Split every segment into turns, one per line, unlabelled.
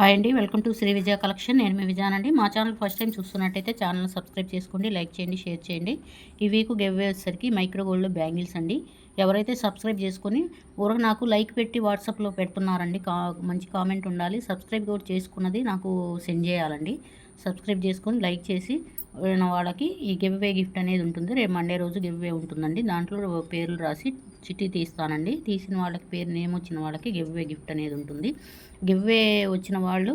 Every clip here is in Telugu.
హాయ్ అండి welcome to Shri Vijaya collection. నేను మీ విజయానండి మా ఛానల్ ఫస్ట్ టైం చూస్తున్నట్టయితే ఛానల్ సబ్స్క్రైబ్ చేసుకోండి లైక్ చేయండి షేర్ చేయండి. ఈ వీక్ గివ్ వచ్చేసరికి మైక్రో గోల్డ్ బ్యాంగిల్స్ అండి. ఎవరైతే సబ్స్క్రైబ్ చేసుకొని ఊరకు నాకు లైక్ పెట్టి వాట్సాప్లో పెడుతున్నారండి కా మంచి కామెంట్ ఉండాలి. సబ్స్క్రైబ్ కూడా చేసుకున్నది నాకు సెండ్ చేయాలండి. సబ్స్క్రైబ్ చేసుకొని లైక్ చేసి వాళ్ళకి ఈ గివ్వే గిఫ్ట్ అనేది ఉంటుంది. రేపు మండే రోజు గివ్వే ఉంటుందండి. దాంట్లో పేర్లు రాసి చిట్టి తీస్తానండి. తీసిన వాళ్ళకి పేరు నేమ్ వచ్చిన వాళ్ళకి గివ్వే గిఫ్ట్ అనేది ఉంటుంది. గివ్వే వచ్చిన వాళ్ళు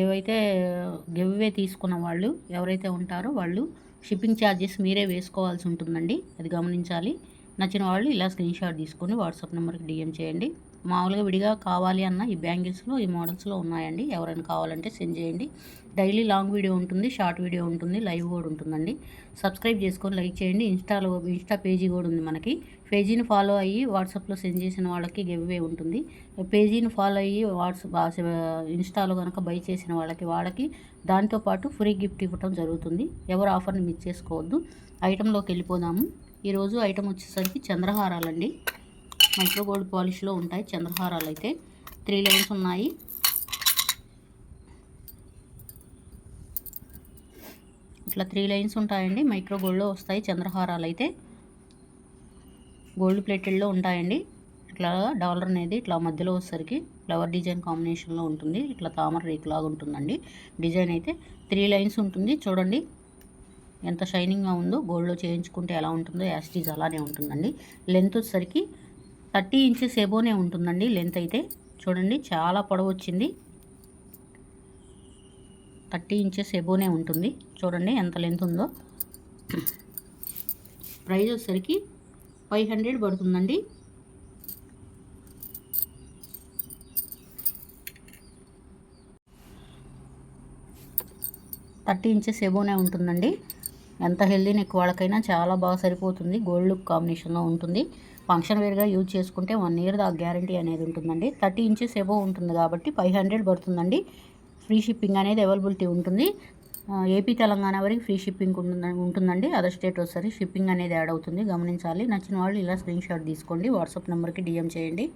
ఏవైతే గివ్వే తీసుకున్న వాళ్ళు ఎవరైతే ఉంటారో వాళ్ళు షిప్పింగ్ ఛార్జెస్ మీరే వేసుకోవాల్సి ఉంటుందండి. అది గమనించాలి. నచ్చిన వాళ్ళు ఇలా స్క్రీన్షాట్ తీసుకొని వాట్సాప్ నెంబర్కి డిఎం చేయండి. మామూలుగా విడిగా కావాలి అన్న ఈ బ్యాంగిల్స్లో ఈ మోడల్స్లో ఉన్నాయండి. ఎవరైనా కావాలంటే సెండ్ చేయండి. డైలీ లాంగ్ వీడియో ఉంటుంది షార్ట్ వీడియో ఉంటుంది లైవ్ కూడా ఉంటుందండి. సబ్స్క్రైబ్ చేసుకొని లైక్ చేయండి. ఇన్స్టాలో ఇన్స్టా పేజీ కూడా ఉంది మనకి. పేజీని ఫాలో అయ్యి వాట్సాప్లో సెండ్ చేసిన వాళ్ళకి గివ్వే ఉంటుంది. పేజీని ఫాలో అయ్యి వాట్సాప్ ఇన్స్టాలో కనుక బై చేసిన వాళ్ళకి వాళ్ళకి దాంతోపాటు ఫ్రీ గిఫ్ట్ ఇవ్వటం జరుగుతుంది. ఎవరు ఆఫర్ని మిస్ చేసుకోవద్దు. ఐటెంలోకి వెళ్ళిపోదాము. ఈరోజు ఐటెం వచ్చేసరికి చంద్రహారాలండి. మైక్రో గోల్డ్ పాలిష్లో ఉంటాయి చంద్రహారాలు అయితే త్రీ లైన్స్ ఉన్నాయి. ఇట్లా త్రీ లైన్స్ ఉంటాయండి. మైక్రో గోల్డ్లో వస్తాయి చంద్రహారాలు అయితే గోల్డ్ ప్లేటెడ్లో ఉంటాయండి. ఇట్లా డాలర్ అనేది ఇట్లా మధ్యలో వచ్చేసరికి ఫ్లవర్ డిజైన్ కాంబినేషన్లో ఉంటుంది. ఇట్లా తామర రేకులాగా ఉంటుందండి. డిజైన్ అయితే త్రీ లైన్స్ ఉంటుంది. చూడండి ఎంత షైనింగ్గా ఉందో గోల్డ్లో చేయించుకుంటే ఎలా ఉంటుందో యాస్టీజ్ అలానే ఉంటుందండి. లెంత్ వచ్చేసరికి థర్టీ ఇంచెస్ ఎబోనే ఉంటుందండి లెంత్ అయితే. చూడండి చాలా పొడవు వచ్చింది థర్టీ ఇంచెస్ ఎబోనే ఉంటుంది. చూడండి ఎంత లెంత్ ఉందో. ప్రైస్ వచ్చేసరికి ఫైవ్ హండ్రెడ్ పడుతుందండి. థర్టీ ఇంచెస్ ఎబోనే ఉంటుందండి. ఎంత హెల్దీ నెక్ వాళ్ళకైనా చాలా బాగా సరిపోతుంది. గోల్డ్ లుక్ కాంబినేషన్లో ఉంటుంది. ఫంక్షన్ వేర్గా యూజ్ చేసుకుంటే వన్ ఇయర్ దాకా గ్యారంటీ అనేది ఉంటుందండి. థర్టీ ఇంచెస్ ఎబో ఉంటుంది కాబట్టి ఫైవ్ హండ్రెడ్ పడుతుందండి. ఫ్రీ షిప్పింగ్ అనేది అవైలబిలిటీ ఉంటుంది. ఏపీ తెలంగాణ వరకు ఫ్రీ షిప్పింగ్ ఉంటుందండి. అదర్ స్టేట్ వస్తుంది షిప్పింగ్ అనేది యాడ్ అవుతుంది. గమనించాలి. నచ్చిన వాళ్ళు ఇలా స్క్రీన్ షాట్ తీసుకోండి. వాట్సాప్ నెంబర్కి డిఎం చేయండి.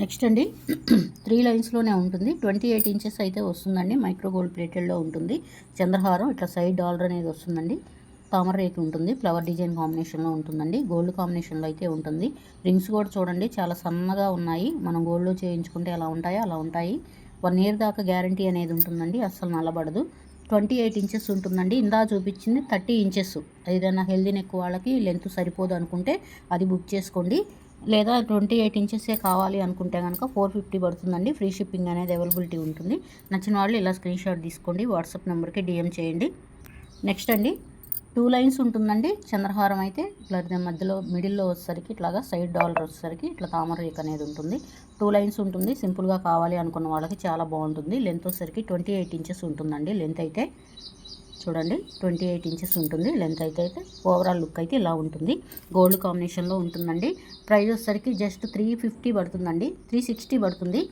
నెక్స్ట్ అండి. త్రీ లైన్స్లోనే ఉంటుంది. ట్వంటీ ఎయిట్ ఇంచెస్ అయితే వస్తుందండి. మైక్రో గోల్డ్ ప్లేటెడ్లో ఉంటుంది. చంద్రహారం ఇట్లా సైడ్ డాలర్ అనేది వస్తుందండి. తామర రేకు ఉంటుంది. ఫ్లవర్ డిజైన్ కాంబినేషన్లో ఉంటుందండి. గోల్డ్ కాంబినేషన్లో అయితే ఉంటుంది. రింగ్స్ కూడా చూడండి చాలా సన్నగా ఉన్నాయి. మనం గోల్డ్లో చేయించుకుంటే ఎలా ఉంటాయో అలా ఉంటాయి. వన్ ఇయర్ దాకా గ్యారంటీ అనేది ఉంటుందండి. అస్సలు నల్లబడదు. ట్వంటీ ఎయిట్ ఇంచెస్ ఉంటుందండి. ఇందా చూపించింది థర్టీ ఇంచెస్. ఏదైనా హెల్దీ నెక్ వాళ్ళకి లెంత్ సరిపోదు అనుకుంటే అది బుక్ చేసుకోండి. లేదా ట్వంటీ ఎయిట్ ఇంచెసే కావాలి అనుకుంటే కనుక ఫోర్ ఫిఫ్టీ పడుతుందండి. ఫ్రీ షిప్పింగ్ అనేది అవైలబిలిటీ ఉంటుంది. నచ్చిన వాళ్ళు ఇలా స్క్రీన్ షాట్ తీసుకోండి. వాట్సాప్ నెంబర్కి డిఎం చేయండి. నెక్స్ట్ అండి. టూ లైన్స్ ఉంటుందండి. చంద్రహారం అయితే ఇట్లా మధ్యలో మిడిల్లో వచ్చేసరికి ఇట్లాగా సైడ్ డాలర్ వచ్చేసరికి ఇట్లా తామర రేక్ అనేది ఉంటుంది. టూ లైన్స్ ఉంటుంది. సింపుల్గా కావాలి అనుకున్న వాళ్ళకి చాలా బాగుంటుంది. లెంత్ వచ్చేసరికి ట్వంటీ ఎయిట్ ఇంచెస్ ఉంటుందండి. లెంత్ అయితే చూడండి ట్వంటీ ఎయిట్ ఇంచెస్ ఉంటుంది. లెంత్ అయితే అయితే ఓవరాల్ లుక్ అయితే ఇలా ఉంటుంది. గోల్డ్ కాంబినేషన్లో ఉంటుందండి. ప్రైస్ వచ్చేసరికి జస్ట్ త్రీ ఫిఫ్టీ పడుతుందండి. త్రీ సిక్స్టీ పడుతుంది.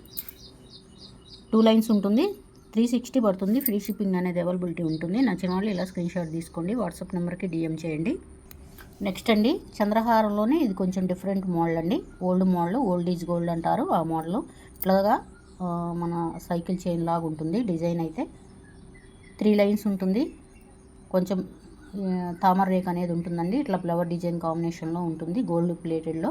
టూ లైన్స్ ఉంటుంది. త్రీ సిక్స్టీ పడుతుంది. ఫ్రీ షిప్పింగ్ అనేది అవైలబిలిటీ ఉంటుంది. నచ్చిన వాళ్ళు ఇలా స్క్రీన్ షాట్ తీసుకోండి. వాట్సాప్ నెంబర్కి డిఎం చేయండి. నెక్స్ట్ అండి చంద్రహారంలోనే ఇది కొంచెం డిఫరెంట్ మోడల్ అండి. Old model old is gold అంటారు ఆ మోడల్. ఇట్లాగా మన సైకిల్ చైన్ లాగా ఉంటుంది. డిజైన్ అయితే త్రీ లైన్స్ ఉంటుంది. కొంచెం తామర రేక్ అనేది ఉంటుందండి. ఇట్లా ఫ్లవర్ డిజైన్ కాంబినేషన్లో ఉంటుంది. గోల్డ్ ప్లేటెడ్లో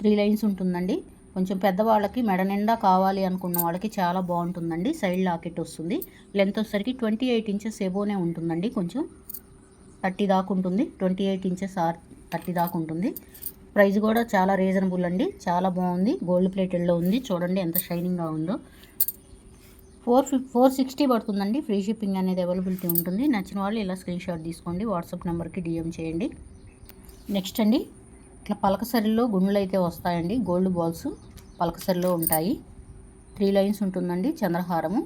త్రీ లైన్స్ ఉంటుందండి. కొంచెం పెద్దవాళ్ళకి మెడ నిండా కావాలి అనుకున్న వాళ్ళకి చాలా బాగుంటుందండి. సైడ్ లాకెట్ వస్తుంది. లెంత్ వచ్చేసరికి ట్వంటీ ఎయిట్ ఇంచెస్ ఎబోనే ఉంటుందండి కొంచెం. థర్టీ దాకా ఉంటుంది. Twenty eight inches or thirty దాకా ఉంటుంది. ప్రైస్ కూడా చాలా రీజనబుల్ అండి. చాలా బాగుంది. గోల్డ్ ప్లేటెడ్లో ఉంది. చూడండి ఎంత షైనింగ్గా ఉందో. ఫోర్ ఫిఫ్ ఫోర్ సిక్స్టీ పడుతుందండి. ఫ్రీ షిప్పింగ్ అనేది అవైలబిలిటీ ఉంటుంది. నచ్చిన వాళ్ళు ఇలా స్క్రీన్ షాట్ తీసుకోండి. వాట్సాప్ నెంబర్కి డిఎం చేయండి. నెక్స్ట్ అండి. ఇట్లా పలకసరిలో గుండెలు అయితే వస్తాయండి. గోల్డ్ బాల్స్ పలకసరిలో ఉంటాయి. త్రీ లైన్స్ ఉంటుందండి చంద్రహారము.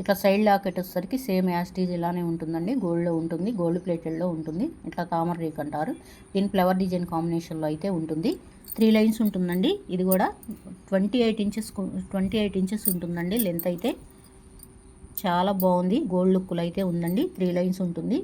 ఇట్లా సైడ్ లాకెట్ వచ్చేసరికి సేమ్ యాస్టీజ్ ఇలానే ఉంటుందండి. గోల్డ్లో ఉంటుంది గోల్డ్ ప్లేటెడ్లో ఉంటుంది. ఇట్లా తామర రేక్ అంటారు. దీని ఫ్లవర్ డిజైన్ కాంబినేషన్లో అయితే ఉంటుంది. త్రీ లైన్స్ ఉంటుందండి. ఇది కూడా twenty eight inches twenty eight inches ఉంటుందండి లెంత్ అయితే. చాలా బాగుంది. గోల్డ్ లుక్లో అయితే ఉందండి. త్రీ లైన్స్ ఉంటుంది.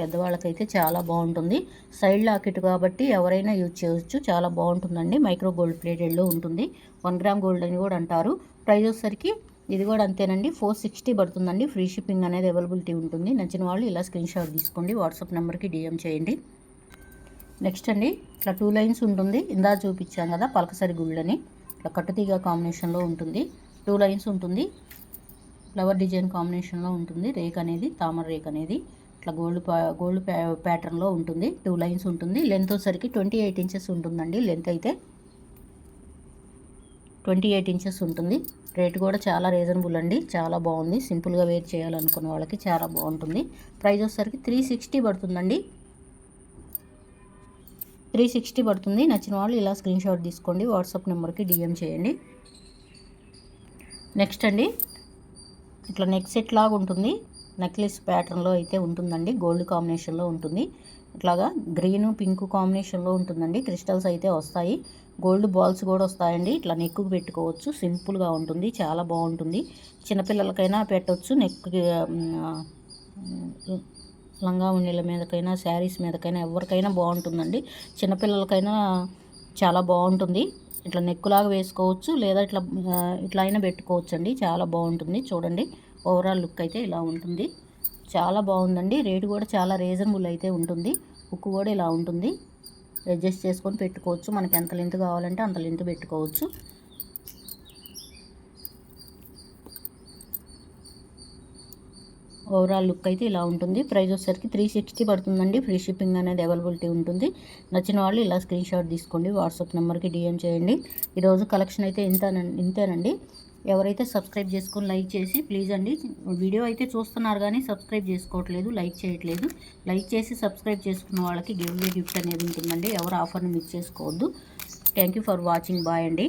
పెద్దవాళ్ళకైతే చాలా బాగుంటుంది. సైడ్ లాకెట్ కాబట్టి ఎవరైనా యూజ్ చేయవచ్చు చాలా బాగుంటుందండి. మైక్రో గోల్డ్ ప్లేటెడ్లో ఉంటుంది. వన్ గ్రామ్ గోల్డ్ అని కూడా అంటారు. ప్రైస్ వచ్చేసరికి ఇది కూడా అంతేనండి. ఫోర్ సిక్స్టీ పడుతుందండి. ఫ్రీ షిప్పింగ్ అనేది అవైలబిలిటీ ఉంటుంది. నచ్చిన వాళ్ళు ఇలా స్క్రీన్ షాట్ తీసుకోండి. వాట్సాప్ నెంబర్కి డిఎం చేయండి. నెక్స్ట్ అండి ఇట్లా టూ లైన్స్ ఉంటుంది. ఇందా చూపించాం కదా పలకసరి గుళ్ళని. ఇట్లా కట్టుతీగ కాంబినేషన్లో ఉంటుంది. టూ లైన్స్ ఉంటుంది. ఫ్లవర్ డిజైన్ కాంబినేషన్లో ఉంటుంది. రేక్ అనేది తామర రేక్ అనేది. ఇట్లా గోల్డ్ గోల్డ్ ప్యా ప్యాటర్న్లో ఉంటుంది. టూ లైన్స్ ఉంటుంది. లెంత్ వచ్చేసరికి ట్వంటీ ఎయిట్ ఇంచెస్ ఉంటుందండి లెంత్ అయితే. ట్వంటీ ఎయిట్ ఇంచెస్ ఉంటుంది. రేట్ కూడా చాలా రీజనబుల్ అండి. చాలా బాగుంది. సింపుల్గా వేర్ చేయాలనుకున్న వాళ్ళకి చాలా బాగుంటుంది. ప్రైస్ వచ్చేసరికి త్రీ సిక్స్టీ పడుతుందండి. త్రీ సిక్స్టీ పడుతుంది. నచ్చిన వాళ్ళు ఇలా స్క్రీన్ షాట్ తీసుకోండి. వాట్సాప్ నెంబర్కి డిఎం చేయండి. నెక్స్ట్ అండి. ఇట్లా నెక్ సెట్ లాగా ఉంటుంది. నెక్లెస్ ప్యాటర్న్లో అయితే ఉంటుందండి. గోల్డ్ కాంబినేషన్లో ఉంటుంది. ఇట్లాగా గ్రీన్ పింక్ కాంబినేషన్లో ఉంటుందండి. క్రిస్టల్స్ అయితే వస్తాయి. గోల్డ్ బాల్స్ కూడా వస్తాయండి. ఇట్లా నెక్కు పెట్టుకోవచ్చు. సింపుల్గా ఉంటుంది. చాలా బాగుంటుంది. చిన్నపిల్లలకైనా పెట్టవచ్చు నెక్ లంగా ఉండేల మీదకైనా శారీస్ మీదకైనా ఎవరికైనా బాగుంటుందండి. చిన్నపిల్లలకైనా చాలా బాగుంటుంది. ఇట్లా నెక్కులాగా వేసుకోవచ్చు. లేదా ఇట్లా ఇట్లా అయినా పెట్టుకోవచ్చు అండి చాలా బాగుంటుంది. చూడండి. ఓవరాల్ లుక్ అయితే ఇలా ఉంటుంది. చాలా బాగుందండి. రేటు కూడా చాలా రీజనబుల్ అయితే ఉంటుంది. హుక్ కూడా ఇలా ఉంటుంది. అడ్జస్ట్ చేసుకొని పెట్టుకోవచ్చు. మనకి ఎంత లెంత్ కావాలంటే అంత లెంత్ పెట్టుకోవచ్చు. ఓవరాల్ లుక్ అయితే ఇలా ఉంటుంది. ప్రైస్ వచ్చేసరికి త్రీ సిక్స్టీ పడుతుందండి. ఫ్రీ షిప్పింగ్ అనేది అవైలబిలిటీ ఉంటుంది. నచ్చిన వాళ్ళు ఇలా స్క్రీన్ షాట్ తీసుకోండి. వాట్సాప్ నెంబర్కి డిఎం చేయండి. ఈరోజు కలెక్షన్ అయితే ఇంతేనండి ఇంతేనండి. ఎవరైతే సబ్స్క్రైబ్ చేసుకొని లైక్ చేసి ప్లీజ్ అండి వీడియో అయితే చూస్తున్నారు కానీ సబ్స్క్రైబ్ చేసుకోవట్లేదు లైక్ చేయట్లేదు. లైక్ చేసి సబ్స్క్రైబ్ చేసుకున్న వాళ్ళకి గివ్ గిఫ్ట్ అనేది ఉంటుందండి. ఎవరు ఆఫర్ని మిస్ చేసుకోవద్దు. Thank you for watching bye అండి.